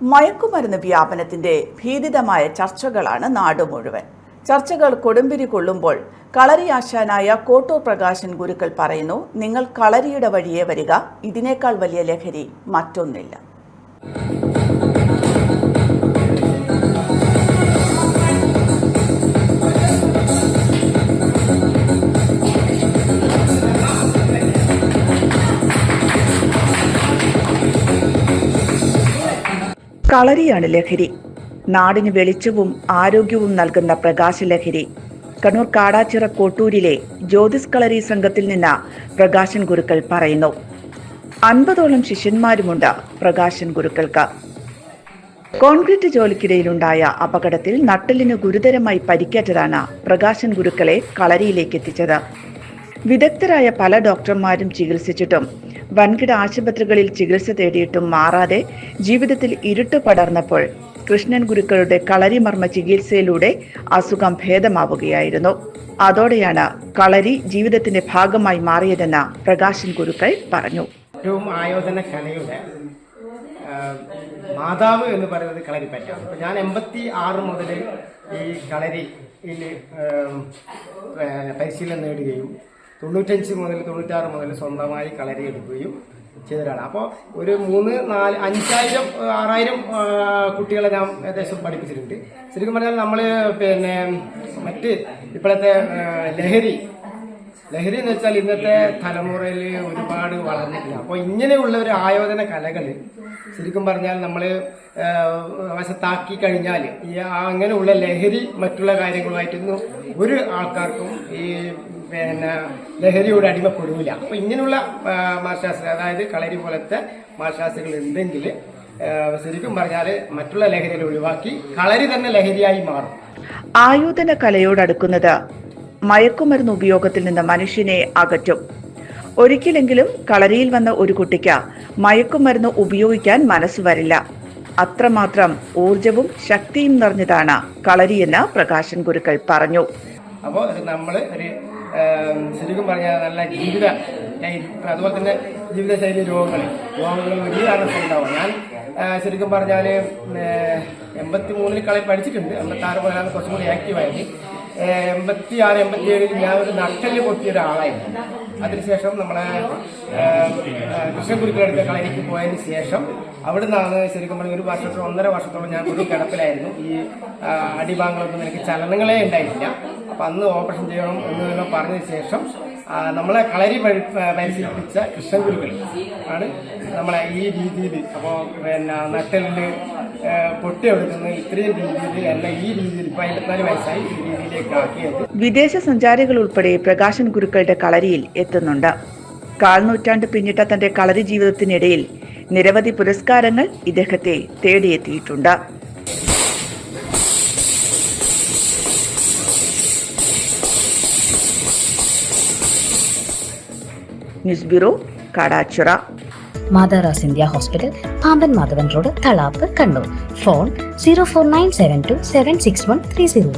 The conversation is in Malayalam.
മയക്കുമരുന്ന് വ്യാപനത്തിന്റെ ഭീതിതമായ ചർച്ചകളാണ് നാട് മുഴുവൻ. ചർച്ചകൾ കൊടുമ്പിരി കൊള്ളുമ്പോൾ കളരിയാശാനായ കോട്ടൂർ പ്രകാശൻ ഗുരുക്കൾ പറയുന്നു നിങ്ങൾ കളരിയുടെ വഴിയെ വരിക ഇതിനേക്കാൾ വലിയ ലഹരി മറ്റൊന്നില്ല. കളരിയാണ് ലഹരി. നാടിന് വെളിച്ചവും ആരോഗ്യവും നൽകുന്ന പ്രകാശ ലഹരി. കണ്ണൂർ കാടാച്ചിറ കോട്ടൂരിലെ ജ്യോതിസ് കളരി സംഘത്തിൽ നിന്ന് പ്രകാശൻ ഗുരുക്കൾ പറയുന്നു. അൻപതോളം ശിഷ്യന്മാരുമുണ്ട് പ്രകാശൻ ഗുരുക്കൾക്ക്. കോൺക്രീറ്റ് ജോലിക്കിടയിലുണ്ടായ അപകടത്തിൽ നട്ടലിന് ഗുരുതരമായി പരിക്കേറ്റതാണ് പ്രകാശൻ ഗുരുക്കളെ കളരിയിലേക്ക് എത്തിച്ചത്. വിദഗ്ധരായ പല ഡോക്ടർമാരും ചികിത്സിച്ചിട്ടും വൻകിട ആശുപത്രികളിൽ ചികിത്സ തേടിയിട്ടും മാറാതെ ജീവിതത്തിൽ ഇരുട്ട് പടർന്നപ്പോൾ കൃഷ്ണൻ ഗുരുക്കളുടെ കളരിമർമ്മ ചികിത്സയിലൂടെ അസുഖം ഭേദമാവുകയായിരുന്നു. അതോടെയാണ് കളരി ജീവിതത്തിന്റെ ഭാഗമായി മാറിയതെന്ന് പ്രകാശൻ ഗുരുക്കൾ പറഞ്ഞു. ആയോധന കലയുടെ മാതാവ് എന്ന് പറയുന്നത് കളരിപ്പറ്റാണ്. അപ്പം ഞാൻ എൺപത്തി ആറ് മുതൽ ഈ കളരിയിൽ പരിശീലനം നേടുകയും തൊണ്ണൂറ്റഞ്ച് മുതൽ തൊണ്ണൂറ്റാറ് മുതൽ സ്വന്തമായി കളരി എടുക്കുകയും ചെയ്തതാണ് അപ്പോൾ ഒരു മൂന്ന് നാല് അഞ്ചായിരം ആറായിരം കുട്ടികളെ ഞാൻ ഏകദേശം പഠിപ്പിച്ചിട്ടുണ്ട്. ശരിക്കും പറഞ്ഞാൽ നമ്മൾ പിന്നെ മറ്റ് ഇപ്പോഴത്തെ ലഹരി ലഹരി എന്ന് വെച്ചാൽ ഇന്നത്തെ തലമുറയിൽ ഒരുപാട് വളർന്നിട്ടില്ല. അപ്പോൾ ഇങ്ങനെയുള്ള ഒരു ആയോധന കലകൾ ശരിക്കും പറഞ്ഞാൽ നമ്മൾ വശത്താക്കി കഴിഞ്ഞാൽ ഈ അങ്ങനെയുള്ള ലഹരി മറ്റുള്ള കാര്യങ്ങളുമായിട്ടൊന്നും ഒരു ആൾക്കാർക്കും ഈ പിന്നെ ലഹരിയോട് അടിമപ്പെടില്ല അപ്പോൾ ഇങ്ങനെയുള്ള മാർഷാസ്ത്ര അതായത് കളരി പോലത്തെ മാർഷാസ്ത്രകൾ ഉണ്ടെങ്കിൽ ശരിക്കും പറഞ്ഞാൽ മറ്റുള്ള ലഹരികൾ ഒഴിവാക്കി കളരി തന്നെ ലഹരിയായി മാറും. ആയോധന കലയോടടുക്കുന്നത് മയക്കുമരുന്ന് ഉപയോഗത്തിൽ നിന്ന് മനുഷ്യനെ അകറ്റും. ഒരിക്കലെങ്കിലും കളരിയിൽ വന്ന ഒരു കുട്ടിക്ക് മയക്കുമരുന്ന് ഉപയോഗിക്കാൻ മനസ്സ് വരില്ല. അത്രമാത്രം ഊർജവും ശക്തിയും നിറഞ്ഞതാണ് കളരിയെന്ന് പ്രകാശൻ ഗുരുക്കൾ പറഞ്ഞു. അപ്പോൾ നമ്മൾ ഒരു ശരിക്കും പറഞ്ഞാൽ നല്ല ജീവിത അതുപോലെ തന്നെ ജീവിതശൈലി രോഗങ്ങൾ രോഗങ്ങൾ വലിയ കാരണത്തിൽ ഉണ്ടാവും. ഞാൻ ശരിക്കും പറഞ്ഞാൽ എൺപത്തി മൂന്നിൽ കളി പഠിച്ചിട്ടുണ്ട്. എൺപത്താറ് മുതലാണ് കുറച്ചും കൂടി ആക്റ്റീവായത് എൺപത്തി ആറ് എൺപത്തി ഏഴിൽ ഞാൻ ഒരു നട്ടൽ പൊട്ടിയ ഒരാളായിരുന്നു. അതിനുശേഷം നമ്മളെ കൃഷ്ണഗുരുക്കളെടുത്ത കളരിക്ക് പോയതിന് ശേഷം അവിടെ നിന്നാണ് ശരിക്കും പറഞ്ഞാൽ ഒരു വർഷത്തോളം ഒന്നര വർഷത്തോളം ഞാൻ ഒരു കിടപ്പിലായിരുന്നു ഈ അടിഭാഗങ്ങളൊന്നും എനിക്ക് ചലനങ്ങളേ ഉണ്ടായിട്ടില്ല. അന്ന് ഓപ്പറേഷൻ ചെയ്യണം എന്ന് പറഞ്ഞ ശേഷം നമ്മളെ കളരി പരി പരിശീലിപ്പിച്ച കൃഷ്ണഗുരുക്കൾ ആണ് നമ്മളെ ഈ രീതിയിൽ അപ്പോൾ പിന്നെ നട്ടലിന് പൊട്ടിയെടുക്കുന്ന ഇത്രയും രീതിയിൽ എന്നെ ഈ രീതിയിൽ ഇപ്പം അമ്പത്തിനാല് വയസ്സായി ഈ രീതിയിലേക്ക് ആക്കിയത്. വിദേശ സഞ്ചാരികൾ ഉൾപ്പെടെ പ്രകാശൻ ഗുരുക്കളുടെ കളരിയിൽ എത്തുന്നുണ്ട്. കാൽനൂറ്റാണ്ട് പിന്നിട്ട തന്റെ കളരി ജീവിതത്തിനിടയിൽ നിരവധി പുരസ്കാരങ്ങൾ ഇദ്ദേഹത്തെ തേടിയെത്തിയിട്ടുണ്ട്. News bureau Kadachira. മാതാറാസ് India hospital Pamban Madhavan road Thalap Kannur. Phone zero four nine seven two seven six one three zero.